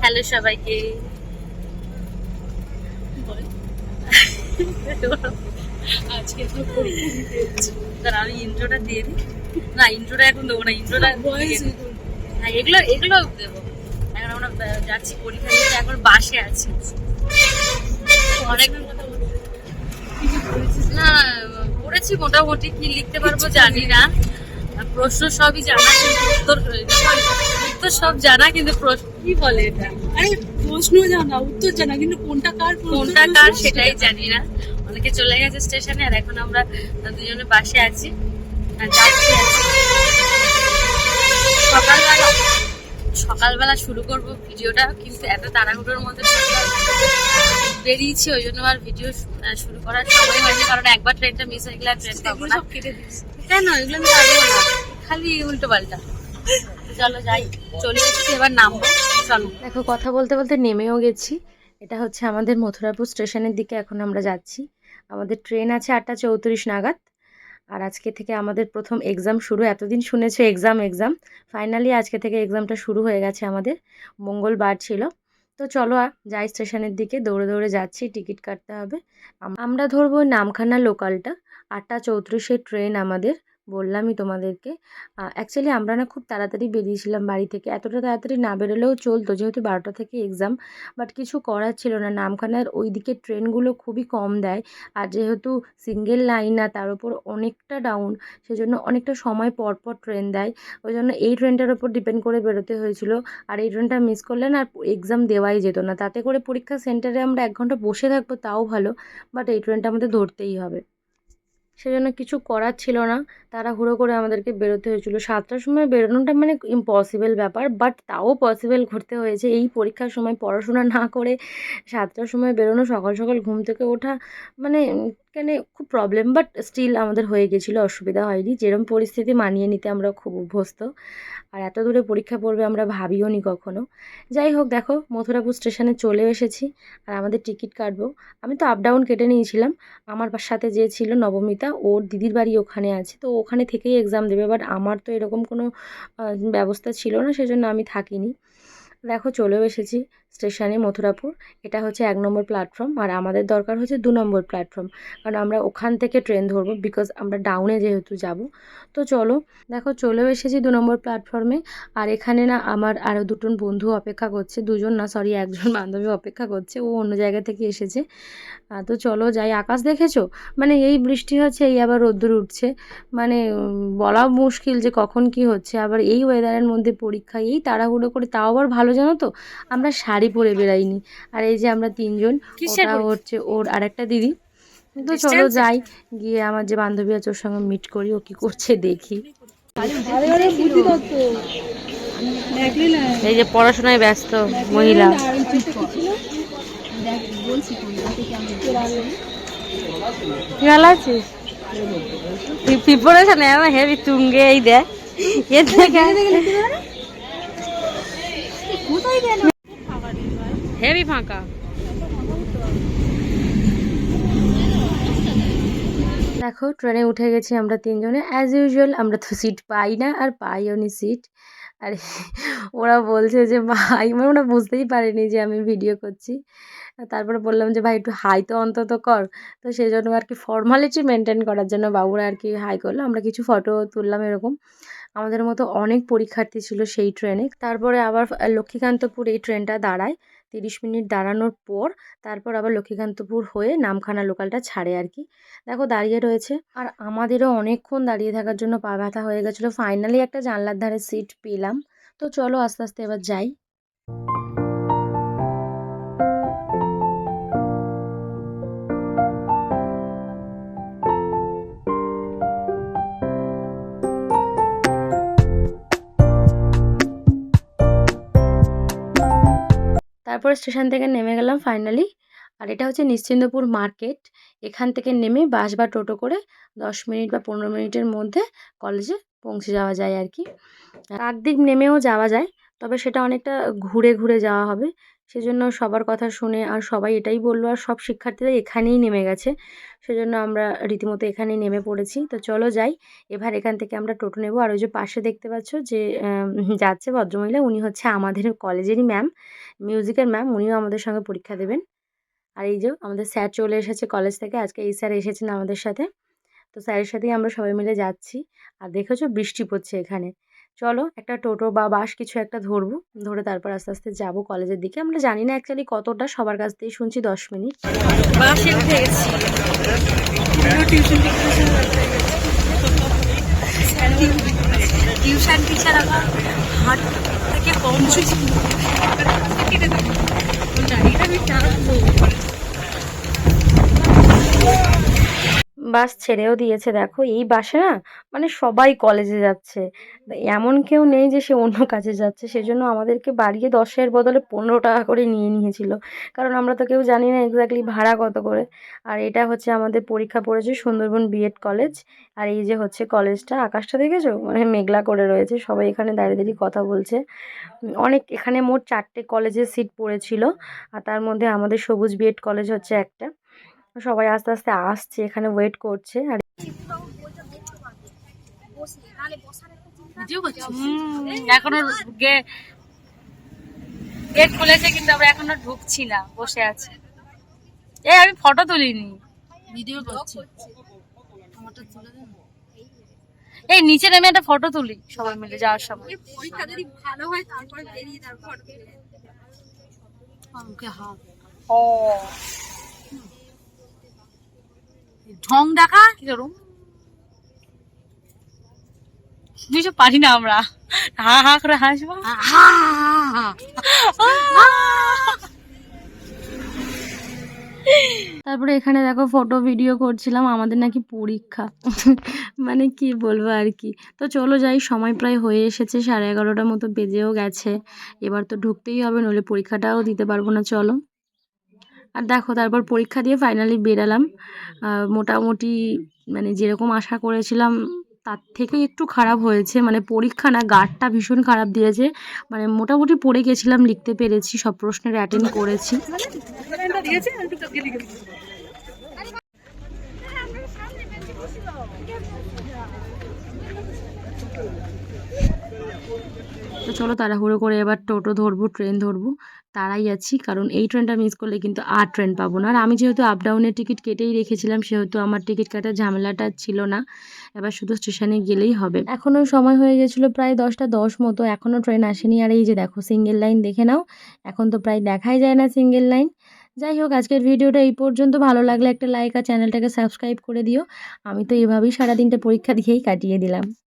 Hello সবাইকে। আজকে তো আমি ইন্ট্রোটা দিয়ে দিই। না ইন্ট্রোটা এখন দেবো না ইন্ট্রোটা হ্যাঁ এগুলো এগুলো দেবো। এখন আমরা যাচ্ছি পরীক্ষা দিতে এখন বাসে আছি। অনেক? না পড়েছি মোটামুটি কি লিখতে পারব জানি না। প্রশ্ন সবই জানা কিন্তু উত্তর উত্তর সব জানা কিন্তু প্রশ্ন কি বলে এটা? আরে প্রশ্ন জানা উত্তর জানা কিন্তু কোনটা কার কোনটা কার সেটাই জানি না। অনেকে চলে গেছে স্টেশনে আর এখন আমরা দুজনে বাসে আছি। আর যাচ্ছি সকালবেলা সকালবেলা শুরু করব ভিডিওটা কিন্তু এত তাড়াহুড়োর মধ্যে বেরিয়েছি ওই জন্য আর ভিডিও শুরু করার সময় হয়নি কারণ একবার ট্রেনটা মিস হয়ে গেলে আর ট্রেন পাবো না। কেন? এগুলো আমি না। খালি উল্টো পাল্টা। চলো যাই চলে এসেছি এবার নামবো। চলো। দেখো কথা বলতে বলতে নেমেও গেছি। এটা হচ্ছে আমাদের মথুরাপুর স্টেশনের দিকে এখন আমরা যাচ্ছি। আমাদের ট্রেন আছে আটটা চৌত্রিশ নাগাদ। আর আজকে থেকে আমাদের প্রথম এক্সাম শুরু। এতদিন শুনেছে এক্সাম এক্সাম ফাইনালি আজকে থেকে এক্সামটা শুরু হয়ে গেছে আমাদের। মঙ্গলবার ছিল। তো চলো আর যাই স্টেশনের দিকে। দৌড়ে দৌড়ে যাচ্ছি টিকিট কাটতে হবে। আমরা ধরবো নামখানা লোকালটা আটটা চৌত্রিশে ট্রেন আমাদের। বললামই তোমাদেরকে। অ্যাকচুয়ালি আমরা না খুব তাড়াতাড়ি বেরিয়েছিলাম বাড়ি থেকে। এতটা তাড়াতাড়ি না বেরোলেও চলতো, যেহেতু বারোটা থেকে এক্সাম বাট কিছু করার ছিল না। নামখানার ওই দিকের ট্রেনগুলো খুবই কম দেয়, আর যেহেতু সিঙ্গেল লাইন না, তার উপর অনেকটা ডাউন সেজন্য অনেকটা সময় পর পর ট্রেন দেয়। ওই জন্য এই ট্রেনটার উপর ডিপেন্ড করে বেরোতে হয়েছিল। আর এই ট্রেনটা মিস করলে না আর এক্সাম দেওয়াই যেত না। তাতে করে পরীক্ষা সেন্টারে আমরা এক ঘণ্টা বসে থাকব, তাও ভালো বাট এই ট্রেনটা আমাদের ধরতেই হবে। সেজন্য কিছু করার ছিল না। তারা হুড়ো করে আমাদেরকে বেরোতে হয়েছিল। সাতটার সময় বেরোনোটা মানে ইম্পসিবল ব্যাপার বাট তাও পসিবল ঘুরতে হয়েছে। এই পরীক্ষার সময় পড়াশোনা না করে সাতটার সময় বেরোনো, সকাল সকাল ঘুম থেকে ওঠা মানে কেন খুব প্রবলেম বাট স্টিল আমাদের হয়ে গেছিল, অসুবিধা হয়নি। যেরকম পরিস্থিতি মানিয়ে নিতে আমরা খুব অভ্যস্ত। আর এত দূরে পরীক্ষা পড়বে আমরা ভাবিও নি কখনো। যাই হোক, দেখো, মথুরাপুর স্টেশনে চলে এসেছি, আর আমাদের টিকিট কাটবো। আমি তো আপ ডাউন কেটে নিয়েছিলাম। আমার সাথে যে ছিল নবমিতা, ওর দিদির বাড়ি ওখানে আছে। তো ওখানে থেকেই এক্সাম দেবে বাট আমার তো এরকম কোনো ব্যবস্থা ছিল না, সেজন্য আমি থাকিনি। দেখো, চলেও এসেছি। স্টেশনে মথুরাপুর। এটা হচ্ছে এক নম্বর প্ল্যাটফর্ম আর আমাদের দরকার হচ্ছে দু নম্বর প্ল্যাটফর্ম কারণ আমরা ওখান থেকে ট্রেন ধরবো বিকজ আমরা ডাউনে যেহেতু যাব। তো চলো, দেখো চলেও এসেছি দু নম্বর প্ল্যাটফর্মে আর এখানে না আমার আরও দুটো বন্ধু অপেক্ষা করছে, দুজন না সরি একজন বান্ধবী অপেক্ষা করছে, ও অন্য জায়গা থেকে এসেছে। তো চলো যাই, আকাশ দেখেছ? মানে এই বৃষ্টি হচ্ছে, এই আবার রোদ্দুর উঠছে। মানে বলা মুশকিল যে কখন কি হচ্ছে। আবার এই ওয়েদারের মধ্যে পরীক্ষা, এই তাড়াহুড়ো করে, তাও আবার ভালো জানো তো? আমরা শাড়ি পরে বেরাইনি আর এই যে আমরা তিনজন ওটা হচ্ছে ওর আর একটা দিদি। তো চলো যাই গিয়ে আমার যে বান্ধবী আছে ওর সঙ্গে মিট করি ও কি করছে দেখি। এই যে পড়াশোনায় ব্যস্ত মহিলা। ভালো আছিস প্রিপারেশন আমার হেভি তুঙ্গে এই দেখ। এ দেখে। হেভি ফাঁকা। দেখো, ট্রেনে উঠে গেছি আমরা তিনজনে। অ্যাজ ইউজুয়াল আমরা তো সিট পাই না আর পাইও নি সিট আর, ওরা বলছে যে, ভাই মানে ওরা বুঝতেই পারেনি যে আমি ভিডিও করছি। তারপরে বললাম যে, ভাই, একটু হাই তো অন্তত কর। তো সেই জন্য আর কি ফর্মালিটি মেনটেন করার জন্য বাবুরা আর কি হাই করল। আমরা কিছু ফটো তুললাম এরকম। আমাদের মতো অনেক পরীক্ষার্থী ছিল সেই ট্রেনে তারপরে আবার লক্ষ্মীকান্তপুর এই ট্রেনটা দাঁড়ায়। তিরিশ মিনিট দাঁড়ানোর পর তারপর আবার লক্ষ্মীকান্তপুর হয়ে নামখানা লোকালটা ছাড়ে আর কি। দেখো দাঁড়িয়ে রয়েছে। আর আমাদেরও অনেকক্ষণ দাঁড়িয়ে থাকার জন্য পা ব্যথা হয়ে গেছিল। ফাইনালি একটা জানলার ধারে সিট পেলাম। তো চলো আস্তে আস্তে এবার যাই। তারপরে স্টেশন থেকে নেমে গেলাম ফাইনালি আর এটা হচ্ছে নিশ্চিন্দপুর মার্কেট। এখান থেকে নেমে বাস বা টোটো করে দশ মিনিট বা পনেরো মিনিটের মধ্যে কলেজে পৌঁছে যাওয়া যায় আর কি। কাকদ্বীপ নেমেও যাওয়া যায়, তবে সেটা অনেকটা ঘুরে ঘুরে যাওয়া হবে। সেজন্য সবার কথা শুনে আর সবাই এটাই বলল, আর সব শিক্ষার্থীরা এখানেই নেমে গেছে। সেজন্য আমরা রীতিমতো এখানেই নেমে পড়েছি। তো চলো যাই, এবার এখান থেকে আমরা টোটো নেব। আর ওই যে পাশে দেখতে পাচ্ছ যে যাচ্ছে ভদ্রমহিলা, উনি হচ্ছে আমাদের কলেজেরই ম্যাম মিউজিকের ম্যাম উনিও আমাদের সঙ্গে পরীক্ষা দেবেন। আর এই যে আমাদের স্যার চলে এসেছে কলেজ থেকে, আজকে এই স্যার এসেছেন আমাদের সাথে। তো স্যারের সাথেই আমরা সবাই মিলে যাচ্ছি। আর দেখেছ বৃষ্টি পড়ছে এখানে। চলো একটা টোটো বা বাস কিছু একটা ধরবো, ধরে তারপর আস্তে আস্তে যাব কলেজের দিকে। আমরা জানি না অ্যাকচুয়ালি কতটা, সবার কাছ থেকেই শুনছি দশ মিনিট। টিউশন টিচার আবার হাট থেকে পৌঁছেছি। বাস ছেড়েও দিয়েছে। দেখো, এই বাসে না মানে সবাই কলেজে যাচ্ছে। এমন কেউ নেই যে সে অন্য কাজে যাচ্ছে। সেজন্য আমাদেরকে বাড়িয়ে দশের বদলে পনেরো টাকা করে নিয়ে নিয়েছিল। কারণ আমরা তো কেউ জানি না এক্স্যাক্টলি ভাড়া কত করে। আর এটা হচ্ছে আমাদের পরীক্ষা পড়েছে সুন্দরবন বিএড কলেজ আর এই যে হচ্ছে কলেজটা আকাশটা দেখেছ? মানে মেঘলা করে রয়েছে। সবাই এখানে দাঁড়িয়ে দাঁড়িয়ে কথা বলছে। অনেক, এখানে মোট চারটে কলেজের সিট পড়েছিল। আর তার মধ্যে আমাদের সবুজ বিএড কলেজ হচ্ছে একটা। সবাই আস্তে আস্তে আসছে এখানে ওয়েট করছে আর এখনও গেট খুলেছে কিন্তু আমরা এখনও ঢুকছি না বসে আছি। এই আমি ফটো তুলিনি। ভিডিও করছি। এই নিচে নেমে একটা ফটো তুলি সবাই মিলে যাওয়ার সময়। পরীক্ষা যদি ভালো হয় তারপরে বেরিয়ে তারপর ও। ঢং দেখা? কি করুম কিছু পারি না আমরা। হা হা করে হাসবো। তারপরে এখানে দেখো ফটো ভিডিও করছিলাম আমাদের নাকি পরীক্ষা। মানে কি বলব আর কি। তো চলো যাই সময় প্রায় হয়ে এসেছে সাড়ে এগারোটার মতো বেজেও গেছে। এবার তো ঢুকতেই হবে নইলে পরীক্ষাটাও দিতে পারব না চলো। আর দেখো, তারপর পরীক্ষা দিয়ে ফাইনালি বেরালাম। মোটামুটি মানে যেরকম আশা করেছিলাম, তার থেকে একটু খারাপ হয়েছে। মানে পরীক্ষা না গার্ডটা ভীষণ খারাপ দিয়েছে। মানে মোটামুটি পড়ে গেছিলাম, লিখতে পেরেছি, সব প্রশ্নের অ্যাটেন্ড করেছি। তো চলো তাড়াহুড়ো করে এবার টোটো ধরবো, ট্রেন ধরবো। তারাই আছি, কারণ এই ট্রেনটা মিস করলে কিন্তু আর ট্রেন পাবো না। আর আমি যেহেতু আপ ডাউনের টিকিট কেটেই রেখেছিলাম, সেহেতু আমার টিকিট কাটার ঝামেলাটা ছিল না। এবার শুধু স্টেশনে গেলেই হবে। এখনও সময় হয়ে গেছিল প্রায় দশটা দশ মতো এখনও ট্রেন আসেনি। আর এই যে দেখো সিঙ্গেল লাইন দেখে নাও। এখন তো প্রায় দেখাই যায় না সিঙ্গেল লাইন যাই হোক, আজকের ভিডিওটা এই পর্যন্ত। ভালো লাগলে একটা লাইক আর চ্যানেলটাকে সাবস্ক্রাইব করে দিও। আমি তো এভাবেই সারাদিনটা পরীক্ষা দিয়েই কাটিয়ে দিলাম।